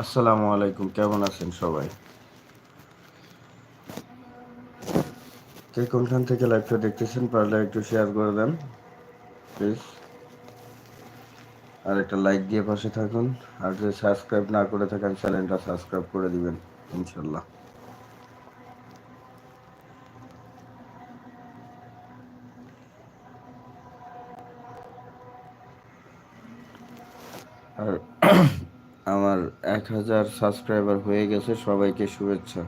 আসসালামু আলাইকুম, কেমন আছেন সবাই? কে কোনখান থেকে লাইভটা দেখতেছেন, পারলে একটু শেয়ার করে দেন প্লিজ আর একটা লাইক দিয়ে পাশে থাকুন, আর যদি সাবস্ক্রাইব না করে থাকেন চ্যানেলটা সাবস্ক্রাইব করে দিবেন, ইনশাল্লাহ আর আমার এক হাজার সাবস্ক্রাইবার হয়ে গেছে, সবাইকে শুভেচ্ছা।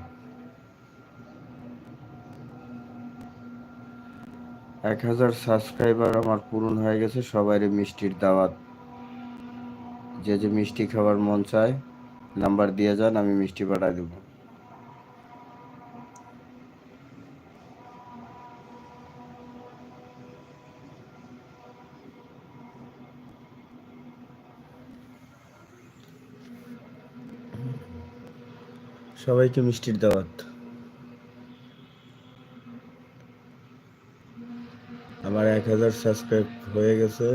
এক হাজার সাবস্ক্রাইবার আমার পূরণ হয়ে গেছে, সবাইরে মিষ্টির দাওয়াত। যে যে মিষ্টি খাবার মন চায়, নাম্বার দিয়ে যান, আমি মিষ্টি পাঠাই দেবো। সবাইকে মিষ্টির দাওয়াত। আমার এক হাজার সাবস্ক্রাইব হয়ে গেছে।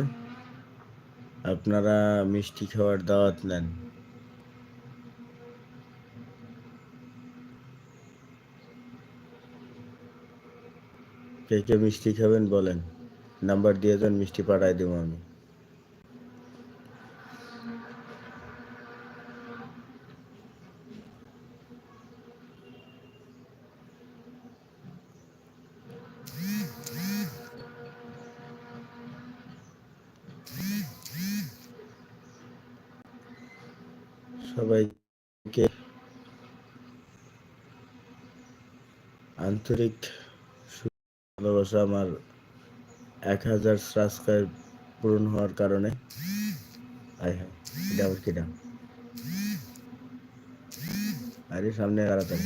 আপনারা মিষ্টি খাওয়ার দাওয়াত নেন। কে কে মিষ্টি খাবেন বলেন। নাম্বার দিয়ে দেন, মিষ্টি পাঠাই দেবো আমি। সবাইকে আন্তরিক ভালোবাসা আমার এক হাজার সাবস্ক্রাইব পূরণ হওয়ার কারণে। কিটা আরে, সামনে তাড়াতাড়ি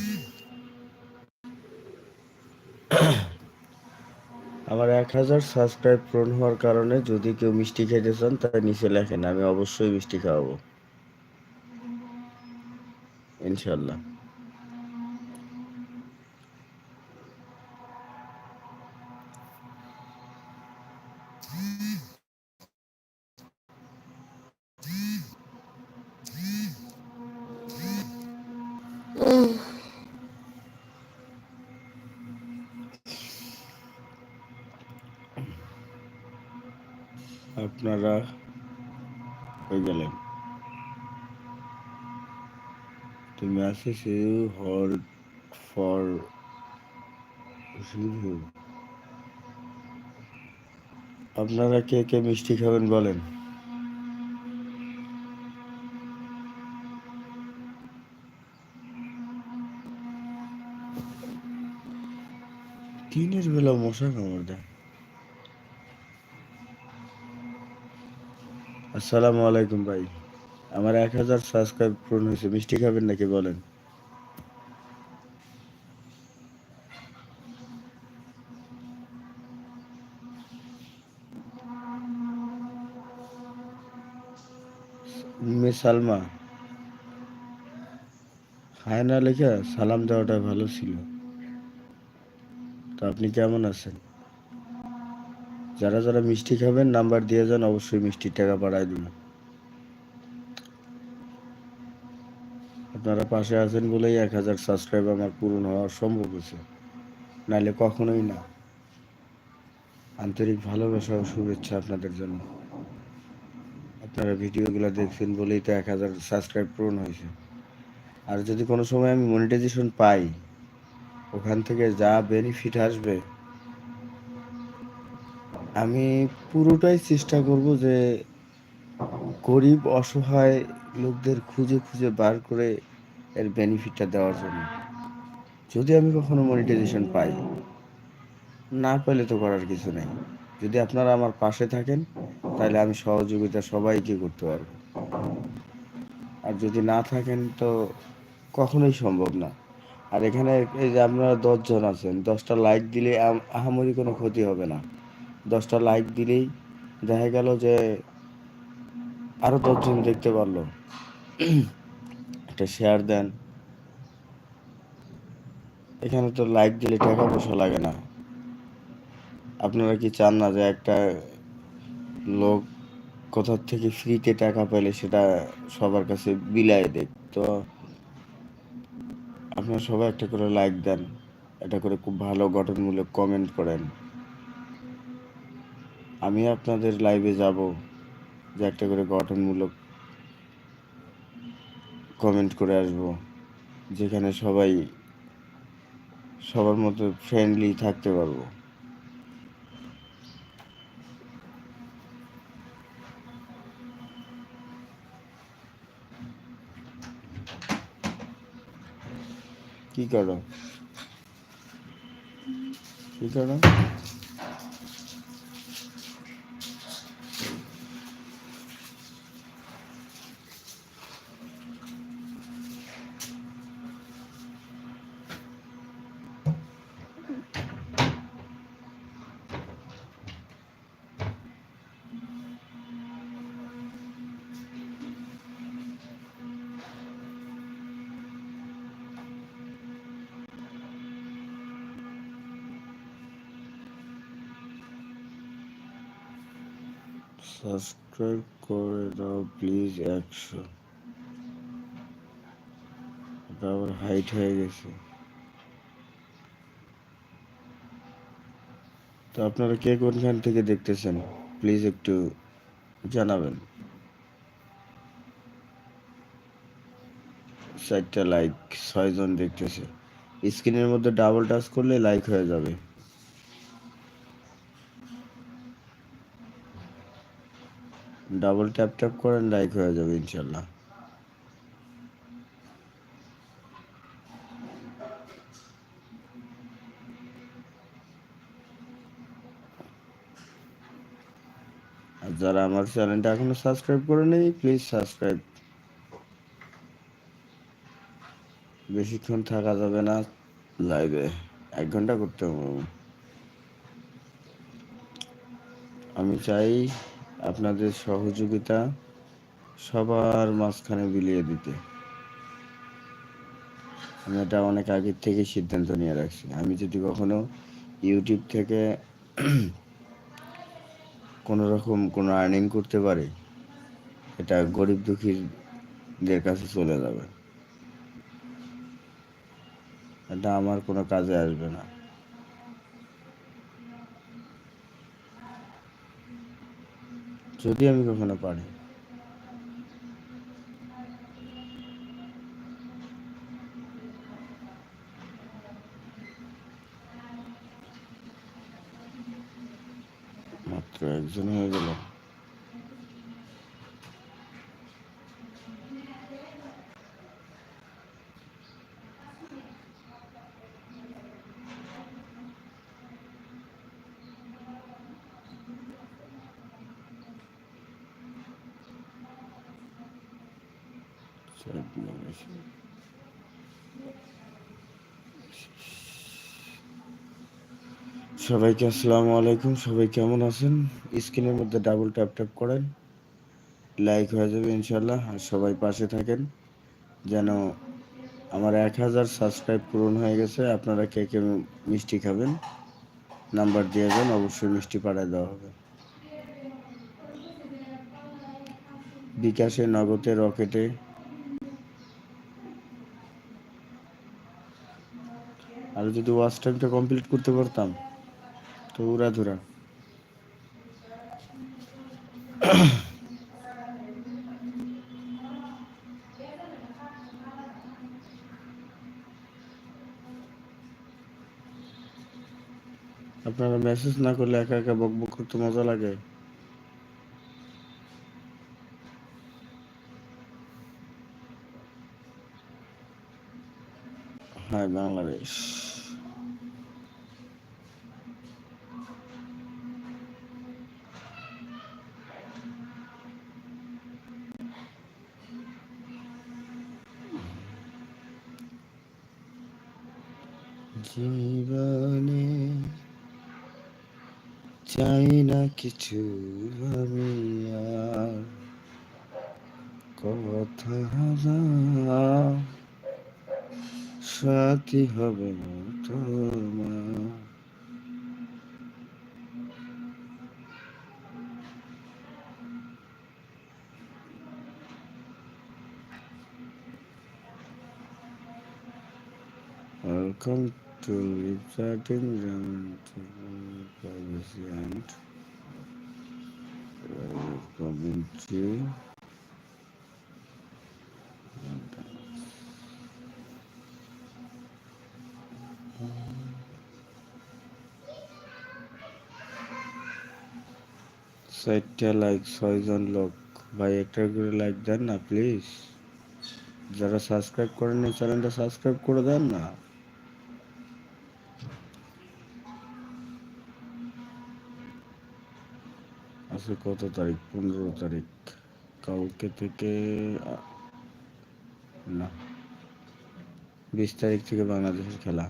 আমার এক হাজার সাবস্ক্রাইব পূরণ হওয়ার কারণে যদি কেউ মিষ্টি খেতে চান তাই নিচে লেখেন, আমি অবশ্যই মিষ্টি খাওয়াবো। ইনশাল্লাহ আপনারা হয়ে গেলেন। The message you hold for. আপনারা কে কে মিষ্টি খাবেন বলেন দিনের বেলা মশা কামড় দেয় আসসালামু আলাইকুম ভাই আমার এক হাজার সাবস্ক্রাইব পূরণ হয়েছে। মিষ্টি খাবেন নাকি বলেন? মে সালমা হায় না লেখা সালাম দেওয়াটা ভালো ছিল। তো আপনি কেমন আছেন? যারা যারা মিষ্টি খাবেন, নাম্বার দিয়ে যান, অবশ্যই মিষ্টির টাকা বাড়ায় দিন। আপনারা পাশে আছেন বলেই এক হাজার সাবস্ক্রাইব আমার পূরণ হওয়া সম্ভব হয়েছে। নাহলে কখনোই না। আন্তরিক ভালোবাসা ও শুভেচ্ছা আপনাদের জন্য। আপনারা ভিডিওগুলো দেখছেন বলেই তো এক হাজার সাবস্ক্রাইব পূরণ হয়েছে। আর যদি কোনো সময় আমি মনিটাইজেশন পাই, ওখান থেকে যা বেনিফিট আসবে, আমি পুরোটাই চেষ্টা করব যে গরিব অসহায় লোকদের খুঁজে খুঁজে বার করে এর বেনিফিটটা দেওয়ার জন্য। যদি আমি কখনো মনিটাইজেশন পাই, না পেলে তো করার কিছু নেই। যদি আপনারা আমার পাশে থাকেন, তাহলে আমি সহযোগিতা সবাইকে করতে পারব। আর যদি না থাকেন তো কখনোই সম্ভব না। আর এখানে এই যে আপনারা দশজন আছেন, দশটা লাইক দিলে আহামরি কোনো ক্ষতি হবে না। দশটা লাইক দিলেই দেখা গেল যে আরও দশজন দেখতে পারল। একটা শেয়ার দেন। এখানে তো লাইক দিলে টাকা পয়সা লাগে না। আপনারা কি চান না যে একটা লোক কোথার থেকে ফ্রিতে টাকা পেলে সেটা সবার কাছে বিলায় দেখ তো আপনারা সবাই একটা করে লাইক দেন এটা করে খুব ভালো গঠনমূলক কমেন্ট করেন। আমি আপনাদের লাইভে যাব, যে একটা করে গঠনমূলক কমেন্ট করে আসব যেখানে সবাই সবার মতো ফ্রেন্ডলি থাকতে পারব। কি করো? কি করো? সাবস্ক্রাইব করে দাও প্লিজ একশো। আবার হাইট হয়ে গেছে। তো আপনারা কে কোনখান থেকে দেখতেছেন? প্লিজ একটু জানাবেন। চারটা লাইক ছয়জন দেখতেছে। স্ক্রিনের মধ্যে ডাবল টাচ করলে লাইক হয়ে যাবে। ডাবল ট্যাপ ট্যাপ করেন লাইক হয়ে যাবে ইনশাল্লাহ। যারা আমার চ্যানেলটা এখনও সাবস্ক্রাইব করে নেই প্লিজ সাবস্ক্রাইব বেশিক্ষণ থাকা যাবে না লাইভে এক ঘণ্টা করতে হবে। আমি চাই আপনাদের সহযোগিতা সবার মাঝখানে বিলিয়ে দিতে। আমি এটা অনেক আগের থেকে সিদ্ধান্ত নিয়ে রাখছি। আমি যদি কখনো ইউটিউব থেকে কোনো রকম কোনো আর্নিং করতে পারি, এটা গরিব দুঃখীদের কাছে চলে যাবে। এটা আমার কোনো কাজে আসবে না। যদি আমি কখনো পারি। মাত্র একজন হয়ে গেল। সবাইকে আসসালামু আলাইকুম, সবাই কেমন আছেন? স্ক্রিনের মধ্যে ডাবল ট্যাপ ট্যাপ করেন লাইক হয়ে যাবে ইনশাল্লাহ আর সবাই পাশে থাকেন। যেন আমার এক হাজার সাবস্ক্রাইব পূরণ হয়ে গেছে, আপনারা কে কে মিষ্টি খাবেন নাম্বার দিয়ে যান অবশ্যই মিষ্টি পাঠায় দেওয়া হবে। বিকাশে, নগদে, রকেটে আর যদি ওয়াচ টাইমটা কমপ্লিট করতে পারতাম, তো উড়াধুরা। আপনারা মেসেজ না করলে একা একা বক বক করতে মজা লাগে। হ্যাঁ বাংলাদেশ। না কিছু আমি আর কথা হাজার সাথী হবে না তোমার Welcome to Lipsatin Raman Privacy and সাইটটা লাইক ছয়জন লোক। ভাই একটা করে লাইক দেন না প্লিজ যারা সাবস্ক্রাইব করেন চ্যানেলটা সাবস্ক্রাইব করে দেন না। আজকে কত তারিখ? পনেরো তারিখ। কালকে থেকে না বিশ তারিখ থেকে বাংলাদেশের খেলা।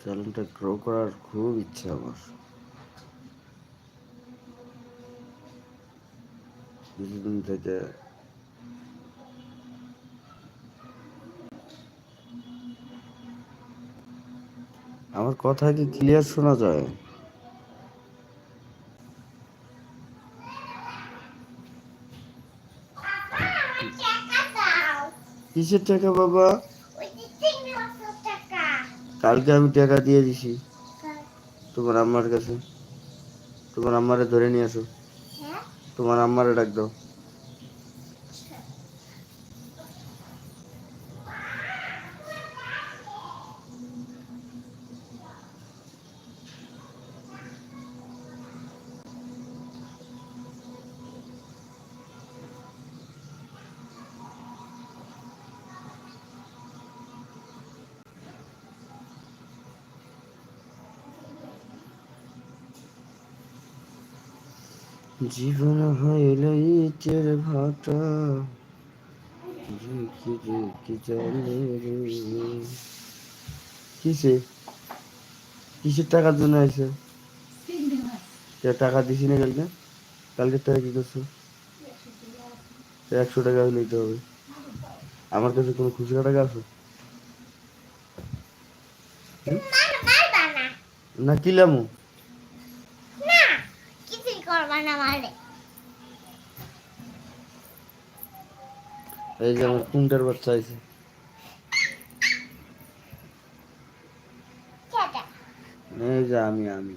চ্যানেলটা গ্রো করার খুব ইচ্ছা আমার। কিছুদিন থেকে আমার কথা কি ক্লিয়ার শোনা যায়? কিসের টাকা বাবা? কালকে আমি টাকা দিয়ে দিছি। তোমার আম্মার কাছে। তোমার আম্মারে ধরে নিয়ে আসো। তোমার আম্মারে ডাক দাও। জীবন হইল ইটের ভাটা। ঝুঁকি ঝুঁকি চলে কিসে? কিসের টাকার জন্য আইছে কে টাকা দিছি না কালকে? কালকে টাকা কি করছ? একশো টাকা নিতে হবে। আমার কাছে কোনো খুচরা টাকা আছে? না। কি কিলামু কিছুই করবা না মারে এই যে আমার কুমটার বাচ্চা আছে। এই যে আমি আমি।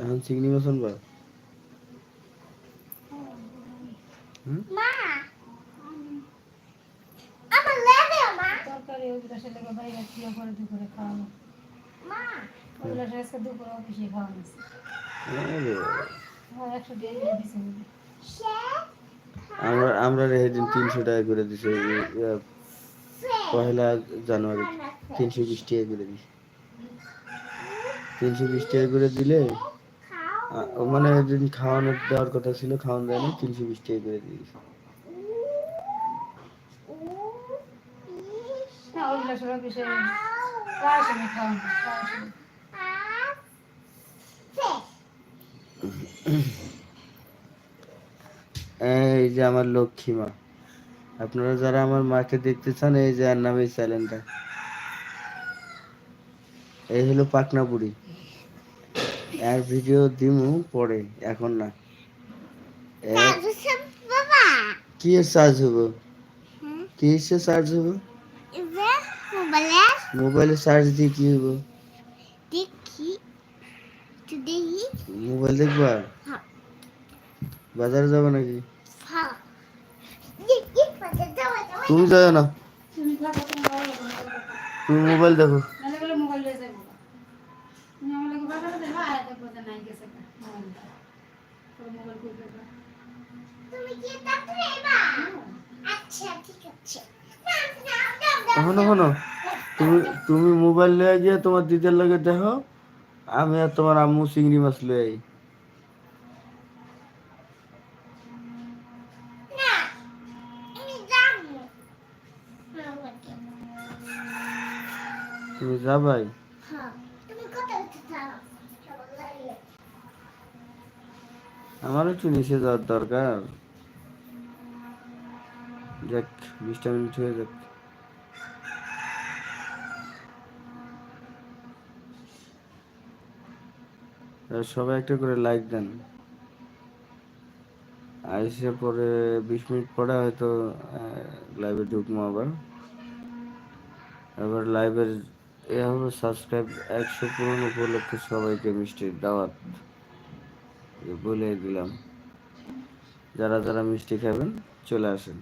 এখন চিংড়ি মাছ আনবা? মা। আমার লেবে মা। তরকারি লেগে বাইরে দিয়ে করে খাওয়ানো মা। আজকে দুপুরে অফিসে খাওয়ানো একশো। সে আমরা আমরা সেদিন তিনশো টাকা করে দিছে পহেলা জানুয়ারি তিনশো বিশ টাকা করে দিছে। তিনশো বিশ টাকা করে দিলে মানে যেদিন খাওয়ানোর দেওয়ার কথা ছিল খাওয়ানো দেয় না তিনশো বিশ টাকা করে দিয়েছে না প্রায় সময় খাওয়ানো প্রায় সময় এই যে আমার লক্ষ্মী মা। আপনারা যারা আমার মাকে দেখতে চান এই যে আর নাম চ্যানেলটা এই হলো পাকনা বুড়ি। আর ভিডিও দিমু পরে এখন না। কি চার্জ হব? কি চার্জ হব? মোবাইলে মোবাইলে চার্জ দিয়ে কি হব? দেখি তো দেখি মোবাইল দেখবা হ্যাঁ। বাজারে যাবে নাকি হ্যাঁ দেখি পাতে যাও যাও তুমি যাও না তুমি থাকো তুমি ভালো করে তুমি মোবাইল দেখো নাহলে গেলে মোবাইল লয়ে যাবো মোবাইল দেবা আর একটা কথা নাই গেছে মোবাইলটা তোর মোবাইল কই পেবা তুমি কি তাড়াতাড়ি এবা আচ্ছা ঠিক আছে না না না এখনো এখনো তুমি তুমি মোবাইল লয়ে গিয়ে তোমার দিদির লগে দেখো আমি আর তোমার আম্মু চিংড়ি মাছ বলতে তুমি যাবাই? হ্যাঁ আমার একটু নিচে যাওয়ার দরকার। দেখ বিশটা মিনিট হয়ে যাক। সবাই একটা করে লাইক দেন। আইসে পরে বিশ মিনিট পরে হয়তো লাইভে ঢুকবো আবার। এবার লাইভের এ হবে সাবস্ক্রাইব একশো পূরণ উপলক্ষে সবাইকে মিষ্টির দাওয়াত। বলে দিলাম। যারা যারা মিষ্টি খাবেন, চলে আসেন।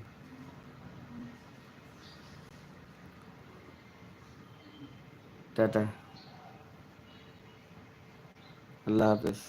টাটা। আল্লাহ হাফেজ